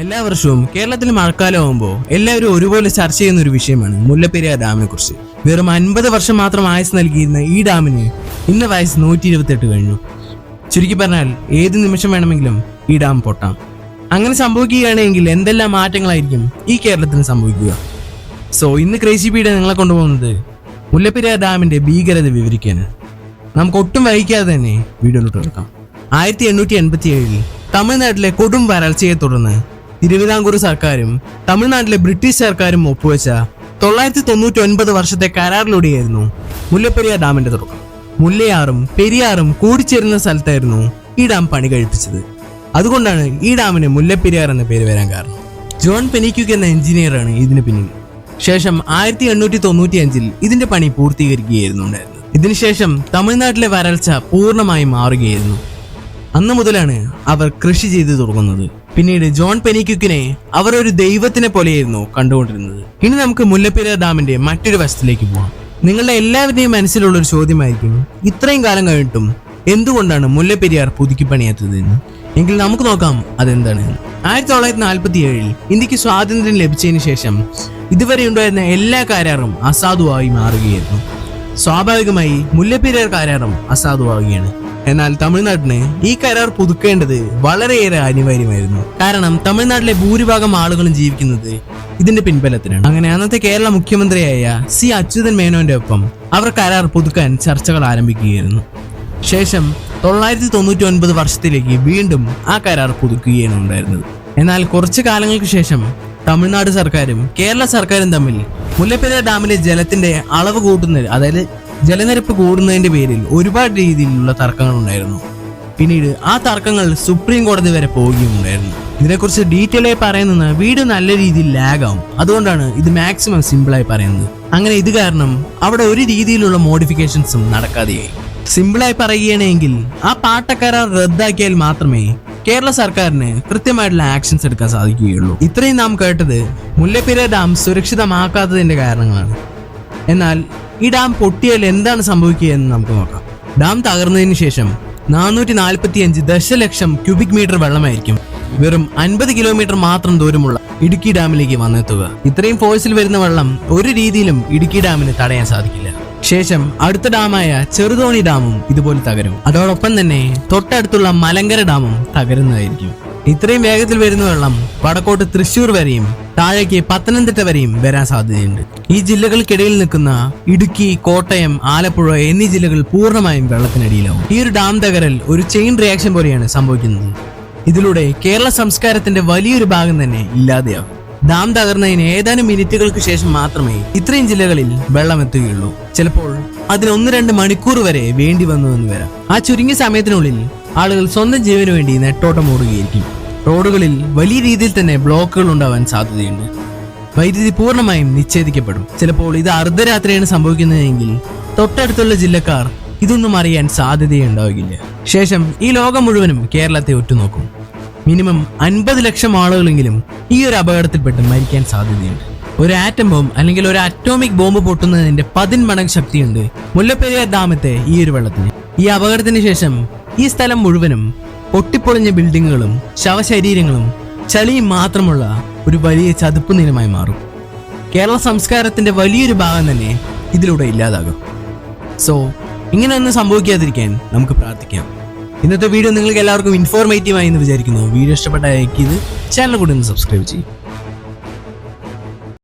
എല്ലാ വർഷവും കേരളത്തിൽ മഴക്കാലം ആകുമ്പോൾ എല്ലാവരും ഒരുപോലെ ചർച്ച ചെയ്യുന്ന ഒരു വിഷയമാണ് മുല്ലപ്പെരിയാർ ഡാമിനെ കുറിച്ച് വെറും അൻപത് വർഷം മാത്രം ആയുസ് നൽകിയിരുന്ന ഈ ഡാമിന് ഇന്ന് വയസ്സ് നൂറ്റി ഇരുപത്തെട്ട് കഴിഞ്ഞു. ചുരുക്കി പറഞ്ഞാൽ ഏത് നിമിഷം വേണമെങ്കിലും ഈ ഡാം പൊട്ടാം. അങ്ങനെ സംഭവിക്കുകയാണെങ്കിൽ എന്തെല്ലാം മാറ്റങ്ങളായിരിക്കും ഈ കേരളത്തിന് സംഭവിക്കുക? സോ ഇന്ന് ക്രേസി പീഡ നിങ്ങളെ കൊണ്ടുപോകുന്നത് മുല്ലപ്പെരിയാർ ഡാമിന്റെ ഭീകരത വിവരിക്കാനാണ്. നമുക്ക് ഒട്ടും വൈകാതെ തന്നെ വീഡിയോ കിടക്കാം. ആയിരത്തി എണ്ണൂറ്റി എൺപത്തി ഏഴിൽ തമിഴ്നാട്ടിലെ കൊടും വരൾച്ചയെ തുടർന്ന് തിരുവിതാംകൂർ സർക്കാരും തമിഴ്നാട്ടിലെ ബ്രിട്ടീഷ് സർക്കാരും ഒപ്പുവെച്ച തൊള്ളായിരത്തി തൊണ്ണൂറ്റി ഒൻപത് വർഷത്തെ കരാറിലൂടെയായിരുന്നു മുല്ലപ്പെരിയാർ ഡാമിന്റെ തുടക്കം. മുല്ലയാറും പെരിയാറും കൂടിച്ചേരുന്ന സ്ഥലത്തായിരുന്നു ഈ ഡാം പണി കഴിപ്പിച്ചത്. അതുകൊണ്ടാണ് ഈ ഡാമിന് മുല്ലപ്പെരിയാർ എന്ന പേര് വരാൻ കാരണം. ജോൺ പെനിക്യുക്ക് എന്ന എഞ്ചിനീയറാണ് ഇതിന് പിന്നിൽ. ശേഷം ആയിരത്തി എണ്ണൂറ്റി തൊണ്ണൂറ്റി അഞ്ചിൽ ഇതിന്റെ പണി പൂർത്തീകരിക്കുകയായിരുന്നു ഇതിനുശേഷം തമിഴ്നാട്ടിലെ വരൾച്ച പൂർണമായി മാറുകയായിരുന്നു. അന്ന് മുതലാണ് അവർ കൃഷി ചെയ്തു തുടങ്ങുന്നത്. പിന്നീട് ജോൺ പെനിക്യുക്കിനെ അവർ ഒരു ദൈവത്തിനെ പോലെയായിരുന്നു കണ്ടുകൊണ്ടിരുന്നത്. ഇനി നമുക്ക് മുല്ലപ്പെരിയാർ ഡാമിന്റെ മറ്റൊരു വശത്തിലേക്ക് പോവാം. നിങ്ങളുടെ എല്ലാവരുടെയും മനസ്സിലുള്ള ഒരു ചോദ്യമായിരിക്കും ഇത്രയും കാലം കഴിഞ്ഞിട്ടും എന്തുകൊണ്ടാണ് മുല്ലപ്പെരിയാർ പുതുക്കി പണിയാത്തത് എന്ന് എങ്കിൽ നമുക്ക് നോക്കാം അതെന്താണ്. ആയിരത്തി തൊള്ളായിരത്തി നാൽപ്പത്തി ഏഴിൽ ഇന്ത്യയ്ക്ക് സ്വാതന്ത്ര്യം ലഭിച്ചതിന് ശേഷം ഇതുവരെ ഉണ്ടായിരുന്ന എല്ലാ കരാറും അസാധുവായി മാറുകയായിരുന്നു. സ്വാഭാവികമായി മുല്ലപ്പെരിയാർ കരാറും അസാധുവാകുകയാണ് എന്നാൽ തമിഴ്നാട്ടിന് ഈ കരാർ പുതുക്കേണ്ടത് വളരെയേറെ അനിവാര്യമായിരുന്നു. കാരണം തമിഴ്നാട്ടിലെ ഭൂരിഭാഗം ആളുകളും ജീവിക്കുന്നത് ഇതിന്റെ പിൻബലത്തിനാണ്. അങ്ങനെ അന്നത്തെ കേരള മുഖ്യമന്ത്രിയായ സി അച്യുതൻ മേനോന്റെ ഒപ്പം അവർ കരാർ പുതുക്കാൻ ചർച്ചകൾ ആരംഭിക്കുകയായിരുന്നു. ശേഷം തൊള്ളായിരത്തി തൊണ്ണൂറ്റി ഒൻപത് വർഷത്തിലേക്ക് വീണ്ടും ആ കരാർ പുതുക്കുകയാണ് ഉണ്ടായിരുന്നത്. എന്നാൽ കുറച്ചു കാലങ്ങൾക്ക് ശേഷം തമിഴ്നാട് സർക്കാരും കേരള സർക്കാരും തമ്മിൽ മുല്ലപ്പെരിയാർ ഡാമിലെ ജലത്തിന്റെ അളവ് കൂട്ടുന്നത് അതായത് ജലനിരപ്പ് കൂടുന്നതിന്റെ പേരിൽ ഒരുപാട് രീതിയിലുള്ള തർക്കങ്ങൾ ഉണ്ടായിരുന്നു. പിന്നീട് ആ തർക്കങ്ങൾ സുപ്രീം കോടതി വരെ പോവുകയുണ്ടായിരുന്നു ഇതിനെക്കുറിച്ച് ഡീറ്റെയിൽ ആയി പറയുന്നത് വീഡിയോ നല്ല രീതിയിൽ ലാഗ് ആവും. അതുകൊണ്ടാണ് ഇത് മാക്സിമം സിമ്പിളായി പറയുന്നത്. അങ്ങനെ ഇത് കാരണം അവിടെ ഒരു രീതിയിലുള്ള മോഡിഫിക്കേഷൻസും നടക്കാതെയായി. സിമ്പിളായി പറയുകയാണെങ്കിൽ ആ പാട്ടക്കരാർ റദ്ദാക്കിയാൽ മാത്രമേ കേരള സർക്കാരിന് കൃത്യമായിട്ടുള്ള ആക്ഷൻസ് എടുക്കാൻ സാധിക്കുകയുള്ളൂ. ഇത്രയും നാം കേട്ടത് മുല്ലപ്പെരിയാർ ഡാം സുരക്ഷിതമാക്കാത്തതിന്റെ കാരണങ്ങളാണ്. എന്നാൽ ഈ ഡാം പൊട്ടിയാൽ എന്താണ് സംഭവിക്കുക എന്ന് നമുക്ക് നോക്കാം. ഡാം തകർന്നതിന് ശേഷം നാനൂറ്റി നാൽപ്പത്തി അഞ്ച് ദശലക്ഷം ക്യൂബിക് മീറ്റർ വെള്ളമായിരിക്കും. വെറും അൻപത് കിലോമീറ്റർ മാത്രം ദൂരമുള്ള ഇടുക്കി ഡാമിലേക്ക് വന്നെത്തുക. ഇത്രയും ഫോഴ്സിൽ വരുന്ന വെള്ളം ഒരു രീതിയിലും ഇടുക്കി ഡാമിന് തടയാൻ സാധിക്കില്ല. ശേഷം അടുത്ത ഡാമായ ചെറുതോണി ഡാമും ഇതുപോലെ തകരും. അതോടൊപ്പം തന്നെ തൊട്ടടുത്തുള്ള മലങ്കര ഡാമും തകരുന്നതായിരിക്കും. ഇത്രയും വേഗത്തിൽ വരുന്ന വെള്ളം വടക്കോട്ട് തൃശൂർ വരെയും താഴേക്ക് പത്തനംതിട്ട വരെയും വരാൻ സാധ്യതയുണ്ട്. ഈ ജില്ലകൾക്കിടയിൽ നിൽക്കുന്ന ഇടുക്കി കോട്ടയം ആലപ്പുഴ എന്നീ ജില്ലകൾ പൂർണമായും വെള്ളത്തിനടിയിലാവും. ഈ ഒരു ഡാം തകരൽ ഒരു ചെയിൻ റിയാക്ഷൻ പോലെയാണ് സംഭവിക്കുന്നത്. ഇതിലൂടെ കേരള സംസ്കാരത്തിന്റെ വലിയൊരു ഭാഗം തന്നെ ഇല്ലാതെയാകും. ഡാം തകർന്നതിന് ഏതാനും മിനിറ്റുകൾക്ക് ശേഷം മാത്രമേ ഇത്രയും ജില്ലകളിൽ വെള്ളം എത്തുകയുള്ളൂ ചിലപ്പോൾ അതിന് ഒന്ന് രണ്ട് മണിക്കൂർ വരെ വേണ്ടി വന്നു എന്ന് വരാം. ആ ചുരുങ്ങിയ സമയത്തിനുള്ളിൽ ആളുകൾ സ്വന്തം ജീവന് വേണ്ടി നെട്ടോട്ടം ഓടുകയായിരിക്കും. റോഡുകളിൽ വലിയ രീതിയിൽ തന്നെ ബ്ലോക്കുകൾ ഉണ്ടാവാൻ സാധ്യതയുണ്ട്. വൈദ്യുതി പൂർണമായും നിച്ഛേദിക്കപ്പെടും ചിലപ്പോൾ ഇത് അർദ്ധരാത്രിയാണ് സംഭവിക്കുന്നതെങ്കിൽ തൊട്ടടുത്തുള്ള ജില്ലക്കാർ ഇതൊന്നും അറിയാൻ സാധ്യതയുണ്ടാവുകയില്ല ശേഷം ഈ ലോകം മുഴുവനും കേരളത്തെ ഒറ്റുനോക്കും മിനിമം അൻപത് ലക്ഷം ആളുകളെങ്കിലും ഈ ഒരു അപകടത്തിൽപ്പെട്ട് മരിക്കാൻ സാധ്യതയുണ്ട്. ഒരു ആറ്റം ബോംബ് അല്ലെങ്കിൽ ഒരു അറ്റോമിക് ബോംബ് പൊട്ടുന്നതിന്റെ പതിന്മടങ്ങ് ശക്തിയുണ്ട് മുല്ലപ്പെരിയാർ ഡാമത്തെ ഈ ഒരു വെള്ളത്തിന്. ഈ അപകടത്തിന് ശേഷം ഈ സ്ഥലം മുഴുവനും പൊട്ടിപ്പൊളിഞ്ഞ ബിൽഡിങ്ങുകളും ശവശരീരങ്ങളും ചളിയും മാത്രമുള്ള ഒരു വലിയ ചതുപ്പ് നിലമായി മാറും. കേരള സംസ്കാരത്തിന്റെ വലിയൊരു ഭാഗം തന്നെ ഇതിലൂടെ ഇല്ലാതാകും. സോ ഇങ്ങനെയൊന്നും സംഭവിക്കാതിരിക്കാൻ നമുക്ക് പ്രാർത്ഥിക്കാം. ഇന്നത്തെ വീഡിയോ നിങ്ങൾക്ക് എല്ലാവർക്കും ഇൻഫോർമേറ്റീവ് ആയി എന്ന് വിചാരിക്കുന്നു. വീഡിയോ ഇഷ്ടപ്പെട്ട ലൈക്ക് ചെയ്ത് ചാനൽ കൂടി ഒന്ന് സബ്സ്ക്രൈബ് ചെയ്യും.